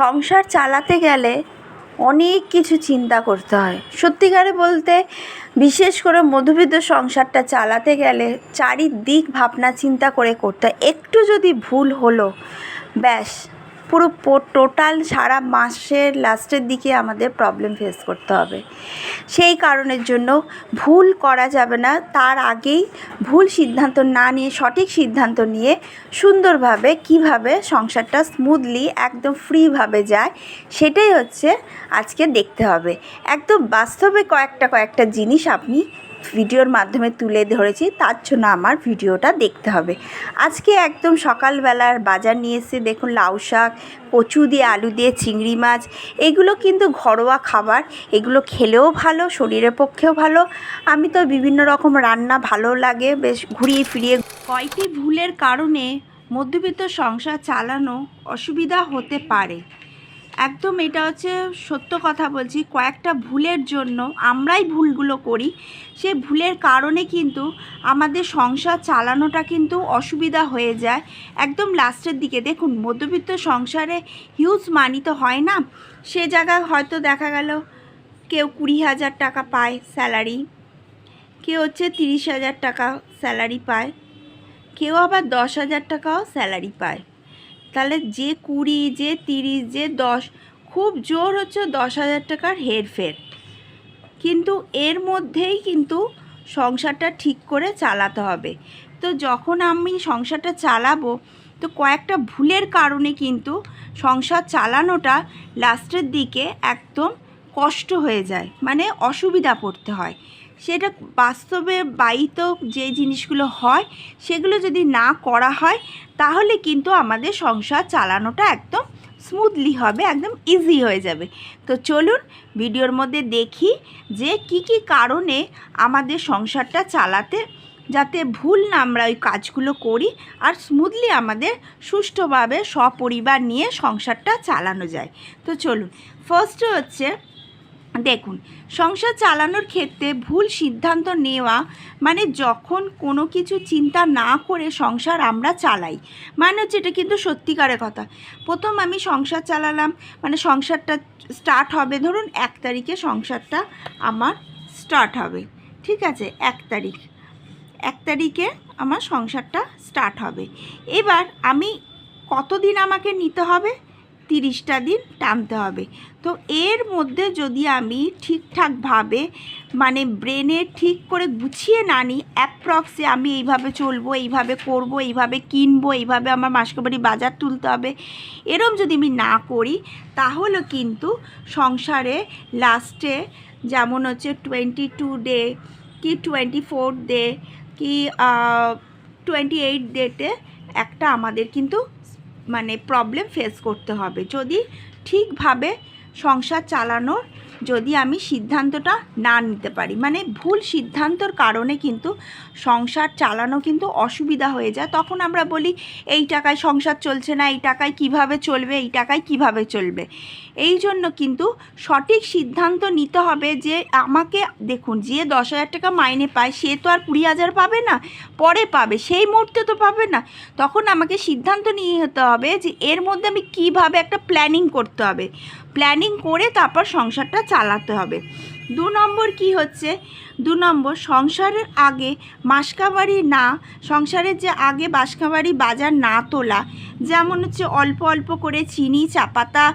সংসার চালাতে গেলে অনেক কিছু চিন্তা করতে হয়। সত্যিকারে বলতে, বিশেষ করে মধ্যবিত্ত সংসারটা চালাতে গেলে চারিদিক ভাবনা চিন্তা করে করতে হয়। একটু যদি ভুল হলো, ব্যাস পুরো টোটাল সারা মাসের লাস্টের দিকে আমাদের প্রবলেম ফেস করতে হবে। সেই কারণের জন্য ভুল করা যাবে না। তার আগেই ভুল সিদ্ধান্ত না নিয়ে, সঠিক সিদ্ধান্ত নিয়ে সুন্দরভাবে কীভাবে সংসারটা স্মুথলি একদম ফ্রিভাবে যায়, সেটাই হচ্ছে আজকে দেখতে হবে। একদম বাস্তবে কয়েকটা কয়েকটা জিনিস আপনি ভিডিওর মাধ্যমে তুলে ধরেছি, তার জন্য আমার ভিডিওটা দেখতে হবে। আজকে একদম সকালবেলার বাজার নিয়ে এসে দেখুন, লাউ শাক, কচু দিয়ে আলু দিয়ে চিংড়ি মাছ, এগুলো কিন্তু ঘরোয়া খাবার। এগুলো খেলেও ভালো, শরীরের পক্ষেও ভালো। আমি তো বিভিন্ন রকম রান্না ভালো লাগে, বেশ ঘুরিয়ে ফিরিয়ে কয়টি ভুলের কারণে মধ্যবিত্ত সংসার চালানো অসুবিধা হতে পারে? একদম এটা হচ্ছে সত্য কথা বলছি, কয়েকটা ভুলের জন্য আমরাই ভুলগুলো করি। সে ভুলের কারণে কিন্তু আমাদের সংসার চালানোটা কিন্তু অসুবিধা হয়ে যায়। একদম লাস্টের দিকে দেখুন, মধ্যবিত্ত সংসারে হিউজ মানি তো হয় না। সে জায়গায় হয়তো দেখা গেল কেউ কুড়ি হাজার টাকা পায় স্যালারি কেউ হচ্ছে তিরিশ হাজার টাকা স্যালারি পায়, কেউ আবার দশ হাজার টাকাও স্যালারি পায়। তাহলে যে কুড়ি, যে তিরিশ, যে দশ, খুব জোর হচ্ছে দশ হাজার টাকার হেরফের। কিন্তু এর মধ্যেই কিন্তু সংসারটা ঠিক করে চালাতে হবে। তো যখন আমি সংসারটা চালাবো, তো কয়েকটা ভুলের কারণে কিন্তু সংসার চালানোটা লাস্টের দিকে একদম কষ্ট হয়ে যায় মানে অসুবিধা পড়তে হয়। সেটা বাস্তবে বাড়িত যে জিনিসগুলো হয়, সেগুলো যদি না করা হয়, তাহলে কিন্তু আমাদের সংসার চালানোটা একদম স্মুথলি হবে, একদম ইজি হয়ে যাবে। তো চলুন ভিডিওর মধ্যে দেখি যে কি কি কারণে আমাদের সংসারটা চালাতে, যাতে ভুল না আমরা ওই কাজগুলো করি আর স্মুথলি আমাদের সুষ্ঠুভাবে সপরিবার নিয়ে সংসারটা চালানো যায়। তো চলুন ফার্স্ট হচ্ছে দেখুন, সংসার চালানোর ক্ষেত্রে ভুল সিদ্ধান্ত নেওয়া মানে যখন কোনো কিছু চিন্তা না করে সংসার আমরা চালাই। মানে হচ্ছে এটা কিন্তু সত্যিকারের কথা। প্রথম আমি সংসার চালালাম মানে সংসারটা স্টার্ট হবে, ধরুন এক তারিখে সংসারটা আমার স্টার্ট হবে। ঠিক আছে? এক তারিখ। এক তারিখে আমার সংসারটা স্টার্ট হবে। এবার আমি কতদিন আমাকে নিতে হবে? তিরিশটা দিন টানতে হবে। তো এর মধ্যে যদি আমি ঠিকঠাকভাবে মানে ব্রেনে ঠিক করে গুছিয়ে না নিই অ্যাপ্রক্সে আমি এইভাবে চলবো, এইভাবে করব, এইভাবে কিনবো, এইভাবে আমার মাসকাবাড়ি বাজার তুলতে হবে, এরম যদি আমি না করি, তাহলে কিন্তু সংসারে লাস্টে যেমন হচ্ছে টোয়েন্টি টু ডে কি টোয়েন্টি ফোর ডে কি টোয়েন্টি এইট ডেটে একটা আমাদের কিন্তু মানে প্রবলেম ফেস করতে হবে। যদি ঠিকভাবে সংসার চালানোর যদি আমি সিদ্ধান্তটা না নিতে পারি। মানে ভুল সিদ্ধান্তর কারণে কিন্তু সংসার চালানো কিন্তু অসুবিধা হয়ে যায়। তখন আমরা বলি, এই টাকায় সংসার চলছে না, এই টাকায় কীভাবে চলবে, এই টাকায় কীভাবে চলবে? এই জন্য কিন্তু সঠিক সিদ্ধান্ত নিতে হবে যে, আমাকে দেখুন, যে দশ হাজার টাকা মাইনে পায়, সে তো আর কুড়ি হাজার পাবে না, পরে পাবে, সেই মুহূর্তে তো পাবে না। তখন আমাকে সিদ্ধান্ত নিয়ে হতে হবে যে, এর মধ্যে আমি কীভাবে একটা প্ল্যানিং করতে হবে। প্ল্যানিং করে তারপর সংসারটা চালাতে হবে। দু নম্বর কি হচ্ছে? দু নম্বর, সংসারের আগে মাসকাবাড়ি না, সংসারের যে আগে বাসকাবাড়ি বাজার না তোলা, যেমন হচ্ছে অল্প অল্প করে চিনি, চাপাতা,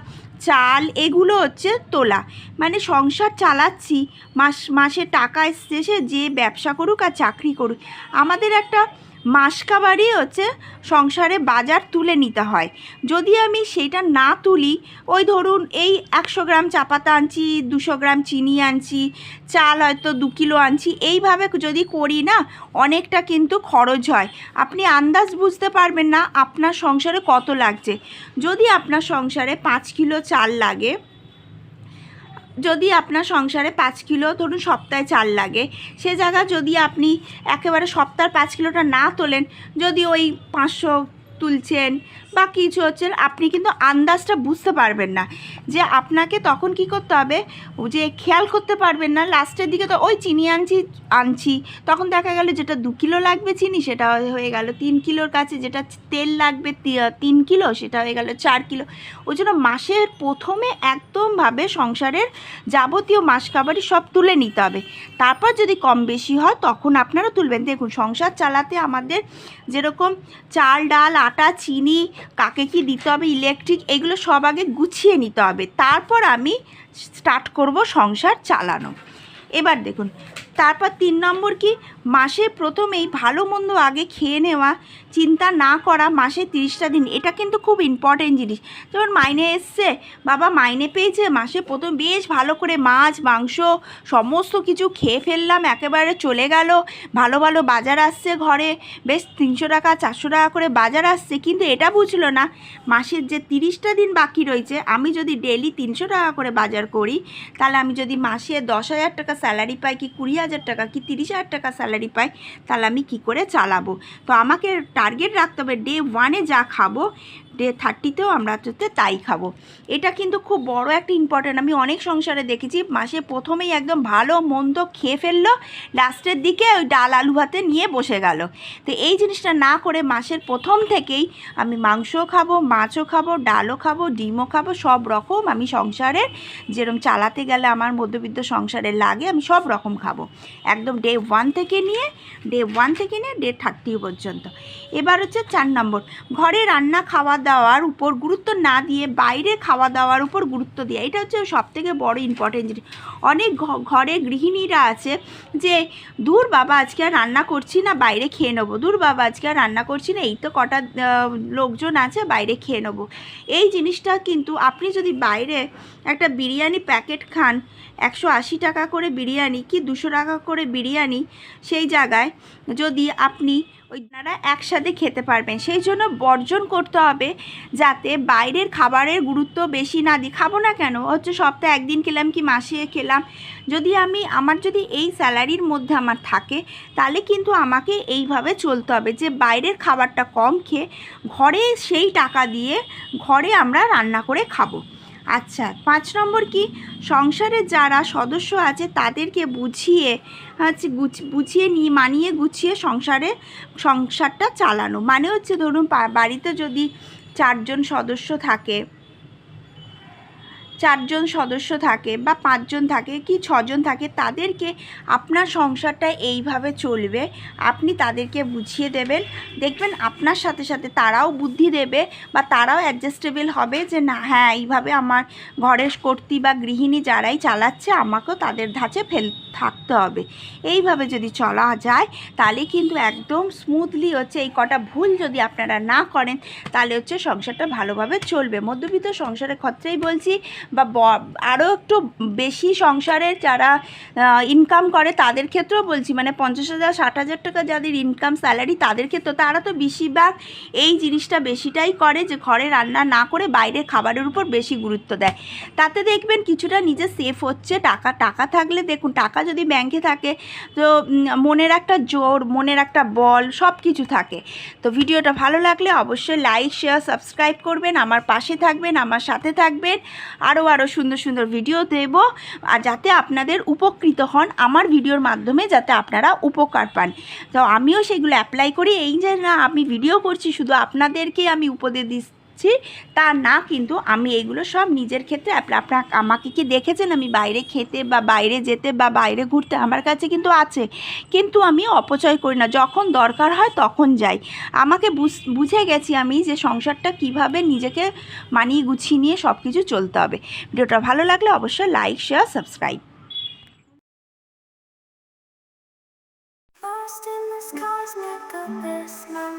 চাল, এগুলো হচ্ছে তোলা। মানে সংসার চালাচ্ছি, মাস, মাসে টাকা এসছে যে ব্যবসা করুক আর চাকরি করুক। আমাদের একটা মাসকাবারই হচ্ছে সংসারে বাজার তুলে নিতে হয়। যদি আমি সেটা না তুলি, ওই ধরুন এই একশো গ্রাম চাপাতা আনছি, দুশো গ্রাম চিনি আনছি, চাল হয়তো দু কিলো আনছি, এইভাবে যদি করি না, অনেকটা কিন্তু খরচ হয়। আপনি আন্দাজ বুঝতে পারবেন না আপনার সংসারে কত লাগছে। যদি আপনার সংসারে পাঁচ কিলো চাল লাগে যদি আপনার সংসারে পাঁচ কিলো ধরুন সপ্তাহে চাল লাগে, সে জায়গা যদি আপনি একেবারে সপ্তাহে পাঁচ কিলোটা না তোলেন, যদি ওই পাঁচশো তুলছেন বা কিছু হচ্ছে আপনি কিন্তু আন্দাজটা বুঝতে পারবেন না। যে আপনাকে তখন কি করতে হবে? যে খেয়াল করতে পারবেন না, লাস্টের দিকে তো ওই চিনি আনছি আনছি। তখন দেখা গেল যেটা দু কিলো লাগবে চিনি, সেটা হয়ে গেল তিন কিলোর কাছে। যেটা তেল লাগবে তিন কিলো, সেটা হয়ে গেল চার কিলো। ওই জন্য মাসের প্রথমে একদমভাবে সংসারের যাবতীয় মাস খাবারই সব তুলে নিতে হবে। তারপর যদি কম বেশি হয়, তখন আপনারা তুলবেন। দেখুন, সংসার চালাতে আমাদের যেরকম চাল, ডাল, আটা, চিনি কাকে কি দিতে হবে ইলেকট্রিক এগুলো সব আগে গুছিয়ে নিতে হবে। তারপর আমি স্টার্ট করব সংসার চালানো। এবার দেখুন তারপর তিন নম্বর কি? মাসে প্রথমেই ভালো মন্দ আগে খেয়ে নেওয়া, চিন্তা না করা মাসে তিরিশটা দিন। এটা কিন্তু খুব ইম্পর্টেন্ট জিনিস। যেমন মাইনে এসছে, বাবা মাইনে পেয়েছে, মাসে প্রথম বেশ ভালো করে মাছ, মাংস, সমস্ত কিছু খেয়ে ফেললাম, একেবারে চলে গেল। ভালো ভালো বাজার আসছে ঘরে। বেশ তিনশো টাকা, চারশো টাকা করে বাজার আসছে, কিন্তু এটা বুঝলো না। মাসের যে তিরিশটা দিন বাকি রয়েছে, আমি যদি ডেলি তিনশো টাকা করে বাজার করি, তাহলে আমি যদি মাসে দশ হাজার টাকা স্যালারি পাই কি কুড়ি হাজার টাকা কি তিরিশ হাজার টাকা স্যালারি পাই, তাহলে আমি কি করে চালাবো? তো আমাকে টার্গেট রাখতে হবে ডে ওয়ানে যা খাব ডে থার্টিতেও আমরা হচ্ছে তাই খাব। এটা কিন্তু খুব বড় একটা ইম্পর্টেন্ট আমি অনেক সংসারে দেখেছি, মাসে প্রথমেই একদম ভালো মন্দ খেয়ে ফেলল, লাস্টের দিকে ওই ডাল আলু ভাতে নিয়ে বসে গেল। তো এই জিনিসটা না করে মাসের প্রথম থেকেই আমি মাংসও খাব, মাছও খাব, ডালও খাব, ডিমও খাব, সব রকম আমি সংসারের যেরকম চালাতে গেলে আমার মধ্যবিত্ত সংসারে লাগে, আমি সব রকম খাব। একদম ডে ওয়ান থেকে নিয়ে ডে ওয়ান থেকে নিয়ে ডে থার্টি পর্যন্ত। এবার হচ্ছে চার নম্বর। ঘরে রান্না খাওয়া দাওয়ার উপর গুরুত্ব না দিয়ে বাইরে খাওয়া দাওয়ার উপর গুরুত্ব দেওয়া এটা হচ্ছে সব থেকে বড় ইম্পর্টেন্ট জিনিস। অনেক ঘরে গৃহিণীরা আছে যে, দূর বাবা, আজকে আর রান্না করছি না, বাইরে খেয়ে নেব। দূর বাবা, আজকে আর রান্না করছি না, এই তো কটা লোকজন আছে, বাইরে খেয়ে নেব। এই জিনিসটা কিন্তু আপনি যদি বাইরে একটা বিরিয়ানি প্যাকেট খান, একশো আশি টাকা করে বিরিয়ানি কি দুশো টাকা করে বিরিয়ানি সেই জায়গায় যদি আপনি ওই আপনারা একসাথে খেতে পারবেন। সেই জন্য বর্জন করতে হবে যাতে বাইরের খাবারের গুরুত্ব বেশি না দিই। খাব না কেন? হচ্ছে সপ্তাহে একদিন খেলাম কি মাসে খেলাম? যদি আমি, আমার যদি এই স্যালারির মধ্যে আমার থাকে, তাহলে কিন্তু আমাকে এইভাবে চলতে হবে যে বাইরের খাবারটা কম খেয়ে ঘরে সেই টাকা দিয়ে ঘরে আমরা রান্না করে খাব। আচ্ছা পাঁচ নম্বর কি? সংসারে যারা সদস্য আছে তাদেরকে বুঝিয়ে, হচ্ছে বুঝিয়ে নিয়ে মানিয়ে গুছিয়ে সংসারে, সংসারটা চালানো। মানে হচ্ছে ধরুন বাড়িতে যদি চারজন সদস্য থাকে চারজন সদস্য থাকে বা পাঁচজন থাকে কি ছজন থাকে, তাদেরকে আপনার সংসারটা এইভাবে চলবে, আপনি তাদেরকে বুঝিয়ে দেবেন। দেখবেন আপনার সাথে সাথে তারাও বুদ্ধি দেবে বা তারাও অ্যাডজাস্টেবল হবে যে, না হ্যাঁ এইভাবে আমার ঘরের কর্তী বা গৃহিণী যারাই চালাচ্ছে, আমাকেও তাদের ধাঁচে ফেল, থাকতে হবে। এইভাবে যদি চলা যায়, তাহলে কিন্তু একদম স্মুথলি হচ্ছে এই কটা ভুল যদি আপনারা না করেন, তাহলে হচ্ছে সংসারটা ভালোভাবে চলবে। মধ্যবিত্ত সংসারের ক্ষেত্রেই বলছি বা আরও একটু বেশি সংসারের যারা ইনকাম করে তাদের ক্ষেত্রেও বলছি মানে পঞ্চাশ হাজার, ষাট হাজার টাকা যাদের ইনকাম স্যালারি তাদের ক্ষেত্রে, তারা তো বেশিরভাগ এই জিনিসটা বেশিটাই করে যে ঘরে রান্না না করে বাইরের খাবারের উপর বেশি গুরুত্ব দেয়। তাতে দেখবেন কিছুটা নিজে সেফ হচ্ছে, টাকা টাকা থাকলে দেখুন, টাকা যদি ব্যাংকে থাকে, তো মনের একটা জোর, মনের একটা বল সব কিছু থাকে। তো ভিডিওটা ভালো লাগলে অবশ্যই লাইক শেয়ার সাবস্ক্রাইব করবেন, আমার পাশে থাকবেন, আমার সাথে থাকবেন। আরও আরও সুন্দর সুন্দর ভিডিও দেব। আর যাতে আপনাদের উপকৃত হন আমার ভিডিওর মাধ্যমে, যাতে আপনারা উপকার পান। তো আমিও সেগুলো অ্যাপ্লাই করি। এই যে না, আমি ভিডিও করছি, শুধু আপনাদেরকে আমি উপদেশ দিচ্ছি তা না কিন্তু আমি এইগুলো সব নিজের ক্ষেত্রে আপনার আমাকে কি দেখেছেন আমি বাইরে খেতে বা বাইরে যেতে বা বাইরে ঘুরতে? আমার কাছে কিন্তু আছে। কিন্তু আমি অপচয় করি না। যখন দরকার হয় তখন যাই। আমাকে বুঝ- গেছি আমি যে সংসারটা কীভাবে নিজেকে মানিয়ে গুছিয়ে নিয়ে সব কিছু চলতে হবে। ভিডিওটা ভালো লাগলে অবশ্যই like share subscribe. Lost in this cosmic abyss, my